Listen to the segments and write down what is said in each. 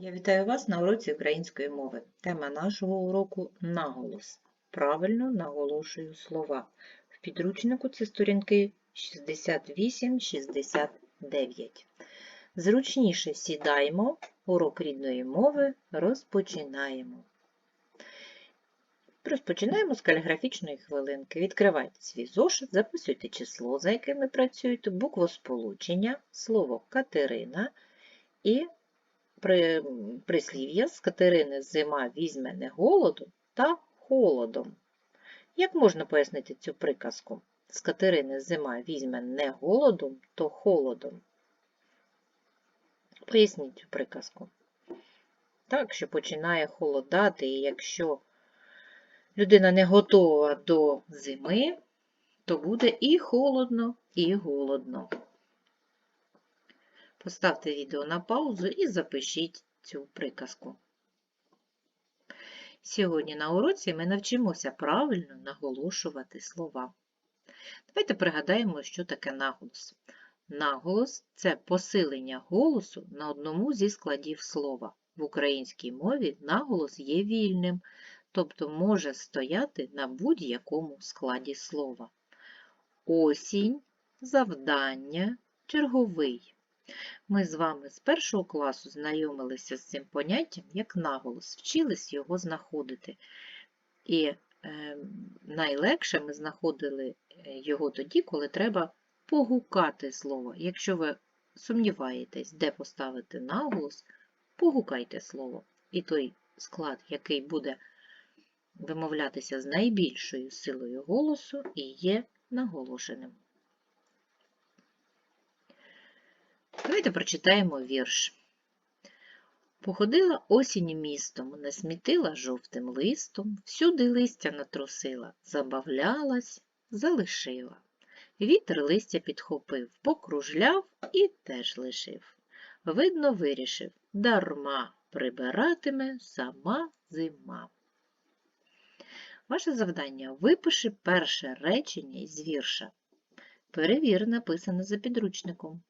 Я вітаю вас на уроці української мови. Тема нашого уроку наголос. Правильно наголошую слова. В підручнику це сторінки 68-69. Зручніше сідаємо, урок рідної мови розпочинаємо. Розпочинаємо з каліграфічної хвилинки. Відкривайте свій зошит, записуйте число, за яким ви працюєте, буквосполучення, слово Катерина і прислів'я з Катерини зима візьме не голодом та холодом. Як можна пояснити цю приказку? З Катерини зима візьме не голодом, то холодом. Поясніть цю приказку. Так, що починає холодати, і якщо людина не готова до зими, то буде і холодно, і голодно. Поставте відео на паузу і запишіть цю приказку. Сьогодні на уроці ми навчимося правильно наголошувати слова. Давайте пригадаємо, що таке наголос. Наголос це посилення голосу на одному зі складів слова. В українській мові наголос є вільним, тобто може стояти на будь-якому складі слова. Осінь, завдання, черговий. Ми з вами з першого класу знайомилися з цим поняттям як наголос, вчились його знаходити. І е, найлегше ми знаходили його тоді, коли треба погукати слово. Якщо ви сумніваєтесь, де поставити наголос, погукайте слово. І той склад, який буде вимовлятися з найбільшою силою голосу, і є наголошеним. Давайте прочитаємо вірш. Походила осінь містом, насмітила жовтим листом, всюди листя натрусила, забавлялась, залишила. Вітер листя підхопив, покружляв і теж лишив. Видно, вирішив, дарма прибиратиме сама зима. Ваше завдання випиши перше речення із вірша. Перевір, написане за підручником.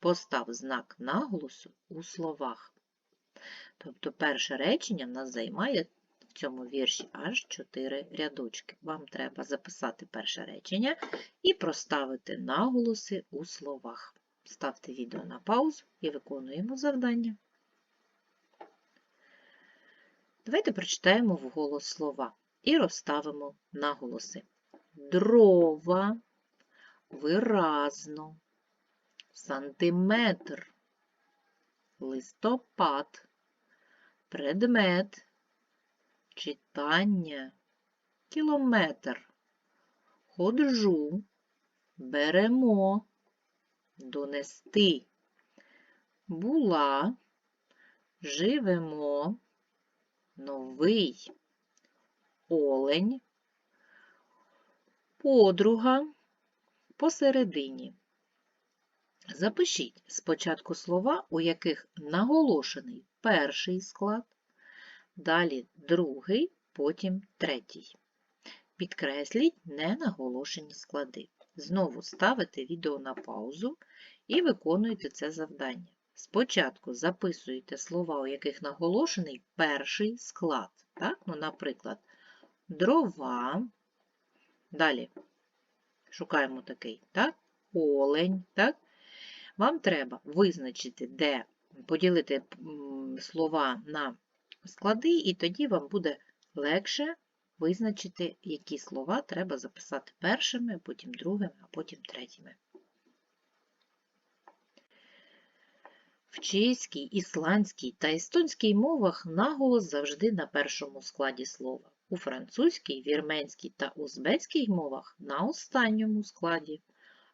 Постав знак наголосу у словах. Тобто перше речення в нас займає в цьому вірші аж 4 рядочки. Вам треба записати перше речення і проставити наголоси у словах. Ставте відео на паузу і виконуємо завдання. Давайте прочитаємо вголос слова і розставимо наголоси. Дрова, виразно сантиметр, листопад, предмет, читання, кілометр, ходжу, беремо, донести, була, живемо, новий, олень, подруга, посередині. Запишіть спочатку слова, у яких наголошений перший склад, далі другий, потім третій. Підкресліть ненаголошені склади. Знову ставите відео на паузу і виконуйте це завдання. Спочатку записуєте слова, у яких наголошений перший склад. Так? Ну, Наприклад, дрова. Далі шукаємо такий, так? олень. так? Вам треба визначити, де поділити слова на склади, і тоді вам буде легше визначити, які слова треба записати першими, потім другими, а потім третіми. В чеській, ісландській та естонській мовах наголос завжди на першому складі слова. У французькій, вірменській та узбецькій мовах на останньому складі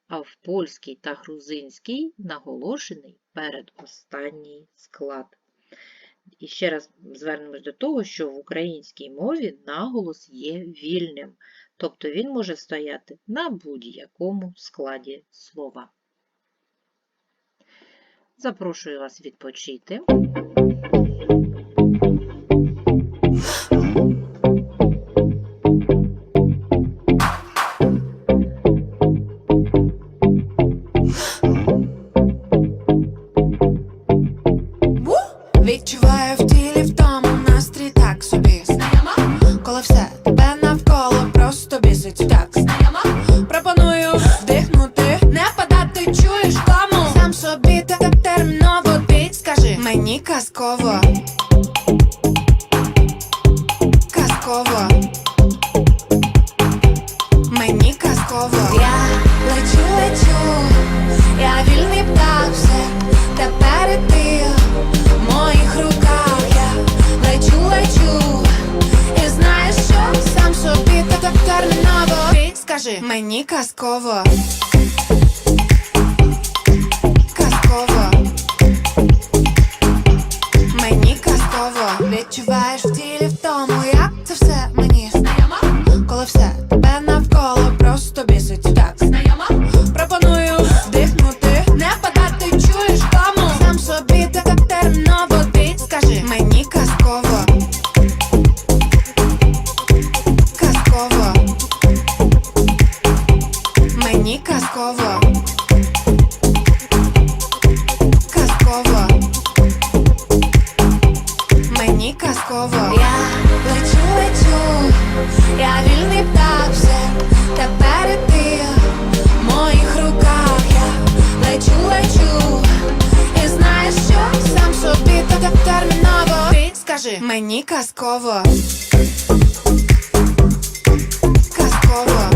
а в польській та грузинській наголошений передостанній склад. І ще раз звернемось до того, що в українській мові наголос є вільним, тобто він може стояти на будь-якому складі слова. Запрошую вас відпочити. Казково. Казково. Мені казково. Я лечу, лечу, я вільний птах все тепер ти в моїх руках. Я лечу, лечу, і знаєш що сам собі та так терміново. Ти скажи мені. Казково. Відчуваєш в тілі втому, скажи мені казково. Казково.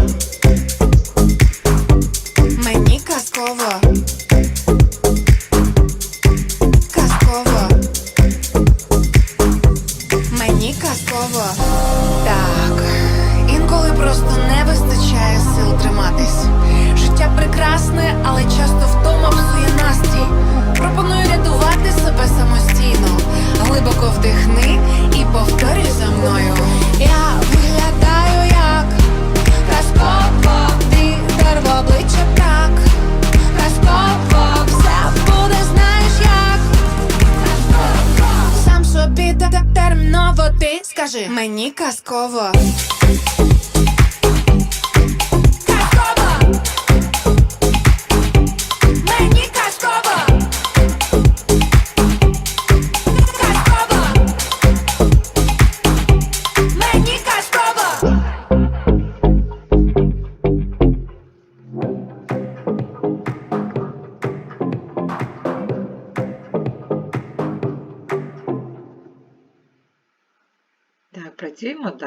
Мені казково.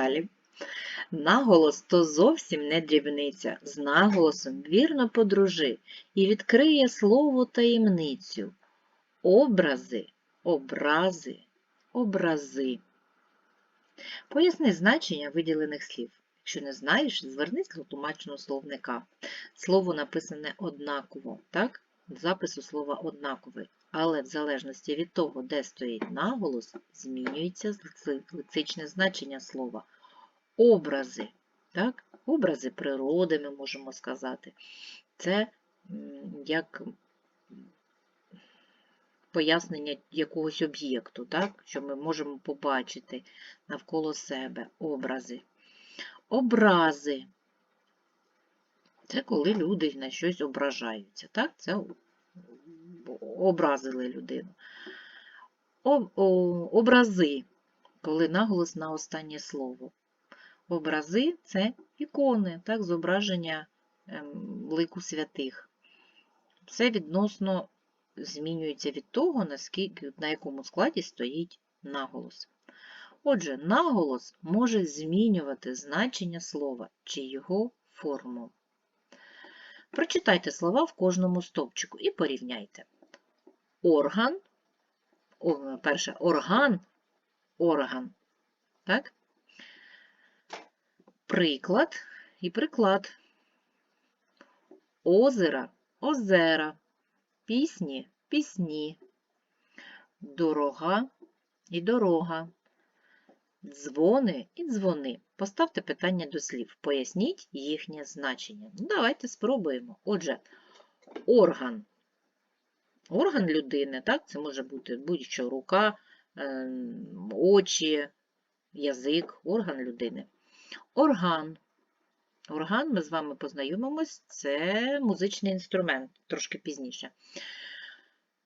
Далі. Наголос то зовсім не дрібниця. З наголосом вірно подружи і відкриє слово таємницю. Образи, образи, образи. Поясни значення виділених слів. Якщо не знаєш, звернись до тлумаченого словника. Слово написане однаково, так? Запис у слова однаковий, але в залежності від того, де стоїть наголос, змінюється лекси- лексичне значення слова. Образи, так? Образи природи, ми можемо сказати. Це як пояснення якогось об'єкту, так? що ми можемо побачити навколо себе образи. Образи. Це коли люди на щось ображаються. Так? Це образили людину. Образи, коли наголос на останнє слово. Образи це ікони, так, зображення ем, лику святих. Це відносно змінюється від того, наскільки, на якому складі стоїть наголос. Отже, наголос може змінювати значення слова чи його форму. Прочитайте слова в кожному стовпчику і порівняйте. Орган, перше, орган, орган, так? Приклад і приклад. Озера, озера, пісні, пісні, дорога і дорога, дзвони і дзвони. Поставте питання до слів, поясніть їхнє значення. Ну, Давайте спробуємо. Отже, орган. Орган людини, так, це може бути будь-що рука, ем, очі, язик, орган людини. Орган. Орган, ми з вами познайомимось, це музичний інструмент, трошки пізніше.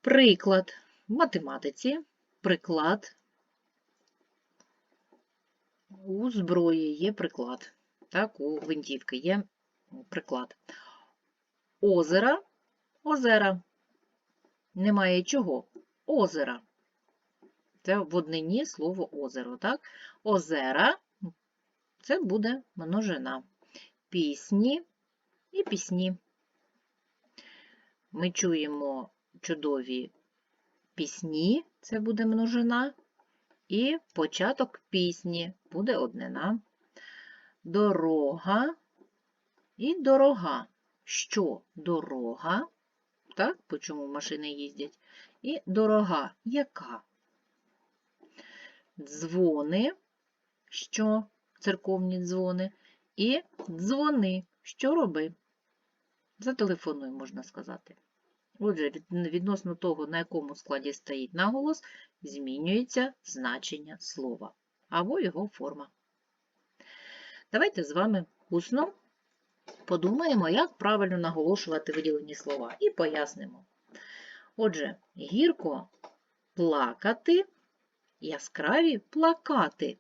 Приклад. В математиці приклад. У зброї є приклад. Так, у гвинтівки є приклад. Озера, озера. Немає чого? Озера. Це в однині слово озеро, так? Озера це буде множина. Пісні і пісні. Ми чуємо чудові пісні, це буде множина, і початок пісні буде однина. Дорога і дорога. Що дорога? Так, по чому машини їздять? І дорога яка? Дзвони, що церковні дзвони, і дзвони, що роби? Зателефонуй, можна сказати. Отже, відносно того, на якому складі стоїть наголос, змінюється значення слова або його форма. Давайте з вами усно подумаємо, як правильно наголошувати виділені слова, і пояснимо. Отже, гірко плакати, яскраві плакати.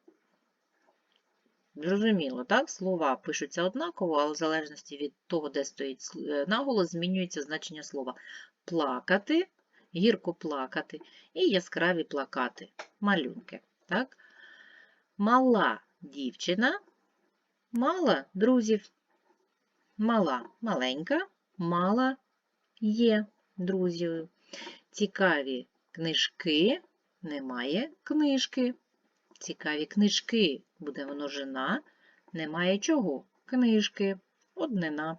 Зрозуміло, так? Слова пишуться однаково, але в залежності від того, де стоїть е, наголос, змінюється значення слова. Плакати, гірко плакати і яскраві плакати, малюнки. Так? Мала дівчина, мала друзів. Мала маленька, мала є друзів. Цікаві книжки, немає книжки. Цікаві книжки буде множина, немає чого. Книжки, однина.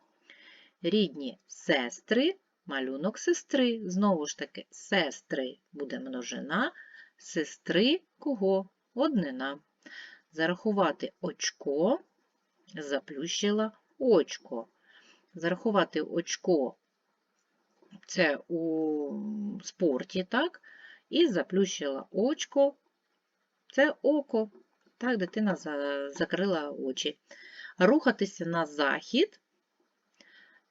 Рідні сестри, малюнок сестри. Знову ж таки, сестри буде множина, сестри кого? Однина. Зарахувати очко, заплющила очко. Зарахувати очко це у спорті, так? І заплющила очко це око. Так, дитина за- закрила очі. Рухатися на захід,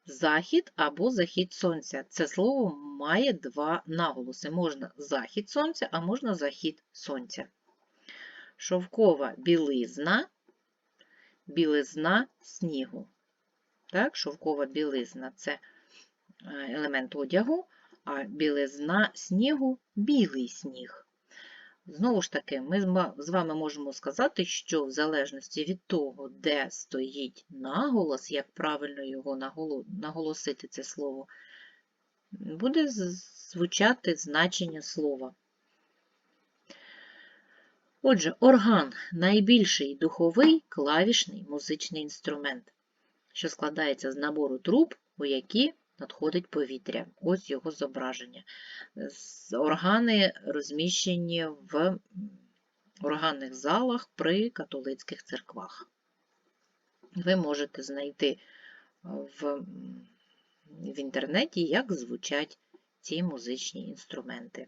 захід або захід сонця. Це слово має два наголоси. Можна захід сонця, а можна захід сонця. Шовкова білизна, білизна снігу. Так, шовкова білизна це е, елемент одягу, а білизна снігу білий сніг. Знову ж таки, ми з вами можемо сказати, що в залежності від того, де стоїть наголос, як правильно його наголосити це слово, буде звучати значення слова. Отже, орган найбільший духовий клавішний музичний інструмент, що складається з набору труб, у які надходить повітря. Ось його зображення. Органи розміщені в органних залах при католицьких церквах. Ви можете знайти в, в інтернеті, як звучать ці музичні інструменти.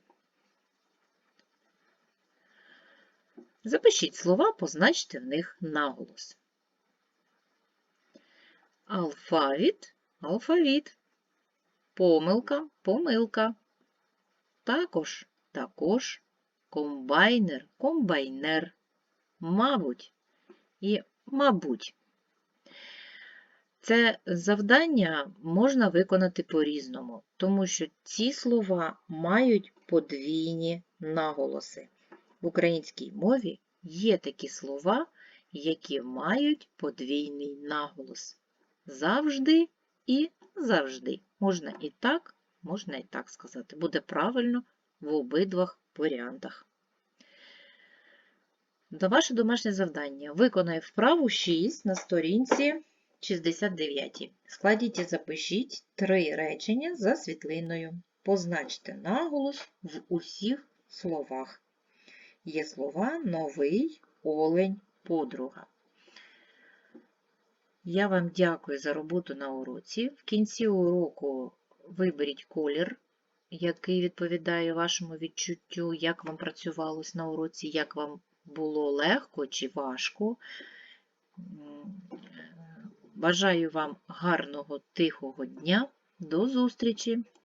Запишіть слова, позначте в них наголос. Алфавіт, алфавіт. Помилка, помилка. Також, також. Комбайнер, комбайнер. Мабуть і мабуть. Це завдання можна виконати по-різному, тому що ці слова мають подвійні наголоси. В українській мові є такі слова, які мають подвійний наголос. Завжди і завжди. Можна і так, можна і так сказати. Буде правильно в обидвох варіантах. На ваше домашнє завдання. Виконай вправу 6 на сторінці 69. Складіть і запишіть три речення за світлиною. Позначте наголос в усіх словах. Є слова новий, олень, подруга. Я вам дякую за роботу на уроці. В кінці уроку виберіть колір, який відповідає вашому відчуттю, як вам працювалось на уроці, як вам було легко чи важко. Бажаю вам гарного тихого дня. До зустрічі!